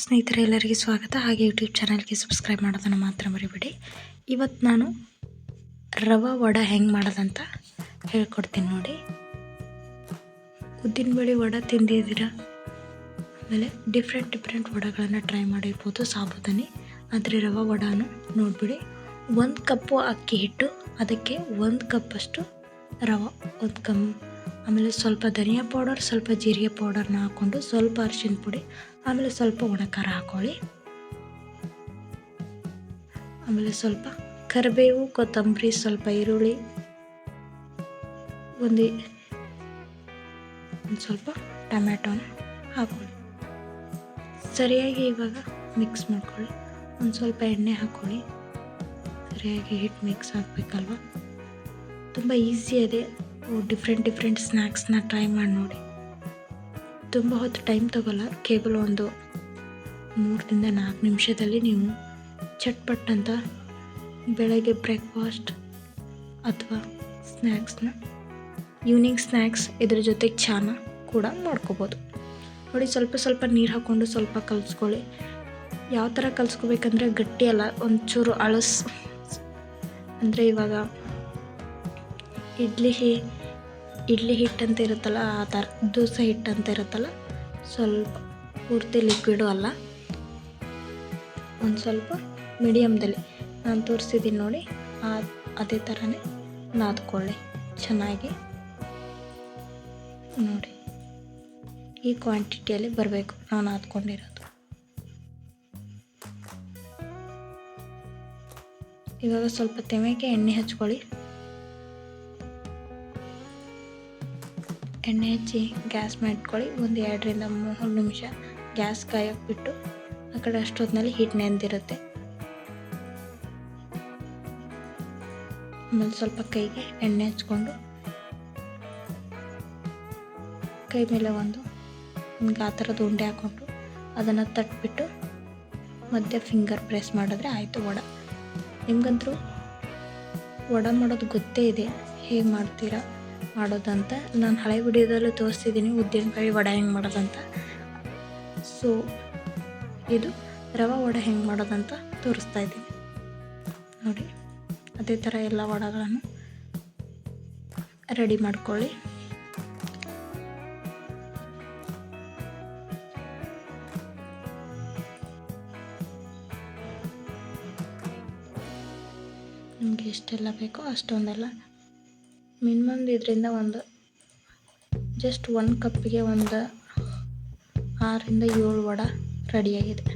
ಸ್ನೇಹಿತರೆ, ಎಲ್ಲರಿಗೆ ಸ್ವಾಗತ. ಹಾಗೆ ಯೂಟ್ಯೂಬ್ ಚಾನಲ್ಗೆ ಸಬ್ಸ್ಕ್ರೈಬ್ ಮಾಡೋದನ್ನು ಮಾತ್ರ ಮರಿಬೇಡಿ. ಇವತ್ತು ನಾನು ರವೆ ವಡ ಹೆಂಗೆ ಮಾಡೋದಂತ ಹೇಳ್ಕೊಡ್ತೀನಿ ನೋಡಿ. ಉದ್ದಿನ ಉದ್ದಿನಬೇಳೆ ವಡ ತಿಂದಿದ್ದೀರಾ? ಆಮೇಲೆ ಡಿಫ್ರೆಂಟ್ ಡಿಫ್ರೆಂಟ್ ವಡಗಳನ್ನು ಟ್ರೈ ಮಾಡಿರ್ಬೋದು ಸಾಬುದಾನಿ. ಆದರೆ ರವೆ ವಡಾನು ನೋಡಿಬಿಡಿ. ಒಂದು ಕಪ್ಪು ಅಕ್ಕಿ ಹಿಟ್ಟು, ಅದಕ್ಕೆ ಒಂದು ಕಪ್ಪಷ್ಟು ರವೆ, ಒಂದು ಕಮ್ ಆಮೇಲೆ ಸ್ವಲ್ಪ ಧನಿಯಾ ಪೌಡರ್, ಸ್ವಲ್ಪ ಜೀರಿಗೆ ಪೌಡರ್ನ ಹಾಕ್ಕೊಂಡು ಸ್ವಲ್ಪ ಅರಿಶಿನ ಪುಡಿ ಆಮೇಲೆ ಸ್ವಲ್ಪ ಒಣ ಖಾರ ಹಾಕ್ಕೊಳ್ಳಿ ಆಮೇಲೆ ಸ್ವಲ್ಪ ಕರಿಬೇವು, ಕೊತ್ತಂಬರಿ, ಸ್ವಲ್ಪ ಈರುಳ್ಳಿ, ಒಂದು ಒಂದು ಸ್ವಲ್ಪ ಟೊಮ್ಯಾಟೋನ ಹಾಕ್ಕೊಳ್ಳಿ ಸರಿಯಾಗಿ ಇವಾಗ ಮಿಕ್ಸ್ ಮಾಡ್ಕೊಳ್ಳಿ. ಒಂದು ಸ್ವಲ್ಪ ಎಣ್ಣೆ ಹಾಕ್ಕೊಳ್ಳಿ ಸರಿಯಾಗಿ ಹಿಟ್ಟು ಮಿಕ್ಸ್ ಆಗಬೇಕಲ್ವ? ತುಂಬ ಈಸಿ ಇದೆ ಡಿಫ್ರೆಂಟ್ ಡಿಫ್ರೆಂಟ್ ಸ್ನ್ಯಾಕ್ಸ್ನ ಟ್ರೈ ಮಾಡಿ ನೋಡಿ. ತುಂಬ ಹೊತ್ತು ಟೈಮ್ ತಗೋಲ್ಲ. ಕೇಬಲ್ ಒಂದು ಮೂರರಿಂದ ನಾಲ್ಕು ನಿಮಿಷದಲ್ಲಿ ನೀವು ಚಟ್ಪಟ್ ಅಂತ ಬೆಳಗ್ಗೆ ಬ್ರೇಕ್ಫಾಸ್ಟ್ ಅಥವಾ ಸ್ನ್ಯಾಕ್ಸ್ನ, ಈವ್ನಿಂಗ್ ಸ್ನ್ಯಾಕ್ಸ್ ಇದ್ರ ಜೊತೆಗೆ ಚಾನ ಕೂಡ ಮಾಡ್ಕೋಬೋದು. ನೋಡಿ, ಸ್ವಲ್ಪ ಸ್ವಲ್ಪ ನೀರು ಹಾಕ್ಕೊಂಡು ಸ್ವಲ್ಪ ಕಲಿಸ್ಕೊಳ್ಳಿ. ಯಾವ ಥರ ಕಲಿಸ್ಕೋಬೇಕಂದ್ರೆ ಗಟ್ಟಿ ಅಲ್ಲ, ಒಂಚೂರು ಅಳಸ್. ಅಂದರೆ ಇವಾಗ ಇಡ್ಲಿ ಇಡ್ಲಿ ಹಿಟ್ಟು ಅಂತ ಇರುತ್ತಲ್ಲ, ಆ ಥರ ದೋಸೆ ಹಿಟ್ಟು ಅಂತ ಇರುತ್ತಲ್ಲ, ಸ್ವಲ್ಪ ಪೂರ್ತಿ ಲಿಕ್ವಿಡು ಅಲ್ಲ. ಒಂದು ಸ್ವಲ್ಪ ಮೀಡಿಯಮ್ದಲ್ಲಿ ನಾನು ತೋರಿಸಿದ್ದೀನಿ ನೋಡಿ, ಆ ಅದೇ ಥರನೇ ನಾದ್ಕೊಳ್ಳಿ ಚೆನ್ನಾಗಿ. ನೋಡಿ, ಈ ಕ್ವಾಂಟಿಟಿಯಲ್ಲಿ ಬರಬೇಕು ನಾನು ನಾದ್ಕೊಂಡಿರೋದು. ಇವಾಗ ಸ್ವಲ್ಪ ತೆಮೆಗೆ ಎಣ್ಣೆ ಹಚ್ಕೊಳ್ಳಿ. ಎಣ್ಣೆ ಹಚ್ಚಿ ಗ್ಯಾಸ್ ಮಾಡ್ಕೊಳ್ಳಿ ಒಂದು ಎರಡರಿಂದ ಮೂರು ನಿಮಿಷ ಗ್ಯಾಸ್ ಕಾಯಕ್ಕೆ ಬಿಟ್ಟು ಆ ಕಡೆ ಅಷ್ಟೊತ್ತಿನಲ್ಲಿ ಹಿಟ್ಟು ನೆಂದಿರುತ್ತೆ ಆಮೇಲೆ ಸ್ವಲ್ಪ ಕೈಗೆ ಎಣ್ಣೆ ಹಚ್ಕೊಂಡು ಕೈ ಮೇಲೆ ಒಂದು ನಿಮ್ಗೆ ಆ ಥರದ ಉಂಡೆ ಹಾಕ್ಕೊಂಡು ಅದನ್ನು ತಟ್ಬಿಟ್ಟು ಮಧ್ಯೆ ಫಿಂಗರ್ ಪ್ರೆಸ್ ಮಾಡಿದ್ರೆ ಆಯಿತು ವಡ. ನಿಮ್ಗಂತರೂ ವಡ ಮಾಡೋದು ಗೊತ್ತೇ ಇದೆ. ಹೇಗೆ ಮಾಡ್ತೀರಾ? ಮಾಡೋದಂತ ನಾನು ಹಳೆ ವಿಡಿಯೋದಲ್ಲೂ ತೋರಿಸ್ತಿದ್ದೀನಿ ಉದ್ದಿನಕಾಯಿ ವಡೆ ಹೆಂಗೆ ಮಾಡೋದಂತ. ಸೊ ಇದು ರವೆ ವಡೆ ಹೆಂಗೆ ಮಾಡೋದಂತ ತೋರಿಸ್ತಾ ಇದ್ದೀನಿ ನೋಡಿ, ಅದೇ ಥರ ಎಲ್ಲ ವಡಗಳನ್ನು ರೆಡಿ ಮಾಡ್ಕೊಳ್ಳಿ. ನಿಮಗೆ ಎಷ್ಟೆಲ್ಲ ಬೇಕೋ ಅಷ್ಟೊಂದೆಲ್ಲ ಮಿನಿಮಮ್ ಇದರಿಂದ ಒಂದು ಜಸ್ಟ್ ಒಂದು ಕಪ್ಪಿಗೆ ಒಂದು ಆರರಿಂದ ಏಳು ವಡ ರೆಡಿಯಾಗಿದೆ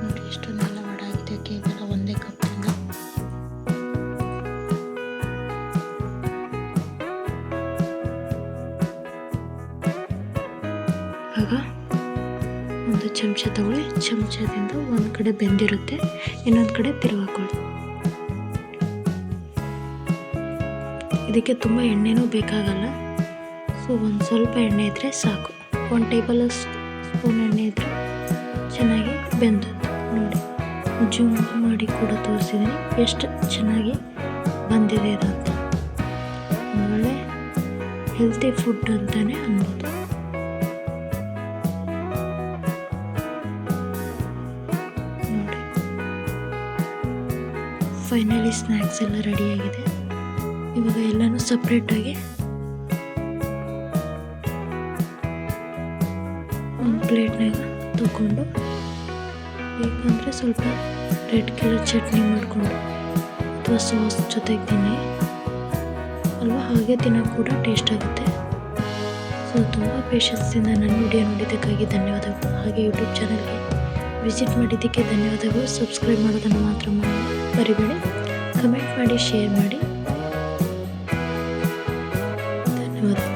ನೋಡಿ ಎಷ್ಟೊಂದೆಲ್ಲ ವಡ ಆಗಿದೆ. ಕೇವಲ ಒಂದೇ ಕಪ್ಪಿಂದ ಆಗ ಒಂದು ಚಮಚ ತಗೊಳ್ಳಿ. ಚಮಚದಿಂದ ಒಂದು ಕಡೆ ಬೆಂದಿರುತ್ತೆ. ಇನ್ನೊಂದು ಕಡೆ ತಿರುವಾಕೊಳ್ಳಿ. ಇದಕ್ಕೆ ತುಂಬ ಎಣ್ಣೆನೂ ಬೇಕಾಗಲ್ಲ. ಸೊ, ಒಂದು ಸ್ವಲ್ಪ ಎಣ್ಣೆ ಇದ್ದರೆ ಸಾಕು. ಒಂದು ಟೇಬಲ್ ಸ್ಪೂನ್ ಎಣ್ಣೆ ಇದ್ದರೆ ಚೆನ್ನಾಗಿ ಬೆಂದು. ನೋಡಿ, ಜೂಮ್ ಮಾಡಿ ಕೂಡ ತೋರಿಸಿದ್ದೀನಿ ಎಷ್ಟು ಚೆನ್ನಾಗಿ ಬಂದಿದೆ ಅಂತ ಒಳ್ಳೆ ಹೆಲ್ತಿ ಫುಡ್ ಅಂತಲೇ ಅನ್ಬೋದು. ಫೈನಲಿ ಸ್ನ್ಯಾಕ್ಸ್ ಎಲ್ಲ ರೆಡಿಯಾಗಿದೆ ಇವಾಗ ಎಲ್ಲನೂ ಸಪ್ರೇಟಾಗಿ ಒಂದು ಪ್ಲೇಟ್ನಾಗ ತಗೊಂಡು, ಬೇಕಂದರೆ ಸ್ವಲ್ಪ ರೆಡ್ ಕಲರ್ ಚಟ್ನಿ ಮಾಡಿಕೊಂಡು ಅಥವಾ ಸಾಸ್ ಜೊತೆಗೆ ತಿನ್ನಿ. ಅಲ್ವಾ? ಹಾಗೆ ತಿನ್ನೋಕೆ ಕೂಡ ಟೇಸ್ಟ್ ಆಗುತ್ತೆ. ಸೊ ತುಂಬ ಪೇಷನ್ಸಿಂದ ನನ್ನ ವಿಡಿಯೋ ನೋಡಿದ್ದಕ್ಕಾಗಿ ಧನ್ಯವಾದಗಳು. ಹಾಗೆ ಯೂಟ್ಯೂಬ್ ಚಾನಲ್ಗೆ ವಿಸಿಟ್ ಮಾಡಿದ್ದಕ್ಕೆ ಧನ್ಯವಾದಗಳು. ಸಬ್ಸ್ಕ್ರೈಬ್ ಮಾಡೋದನ್ನು ಮಾತ್ರ ಮರಿಬೇಡಿ. ಕಮೆಂಟ್ ಮಾಡಿ ಶೇರ್ ಮಾಡಿ. ಧನ್ಯವಾದ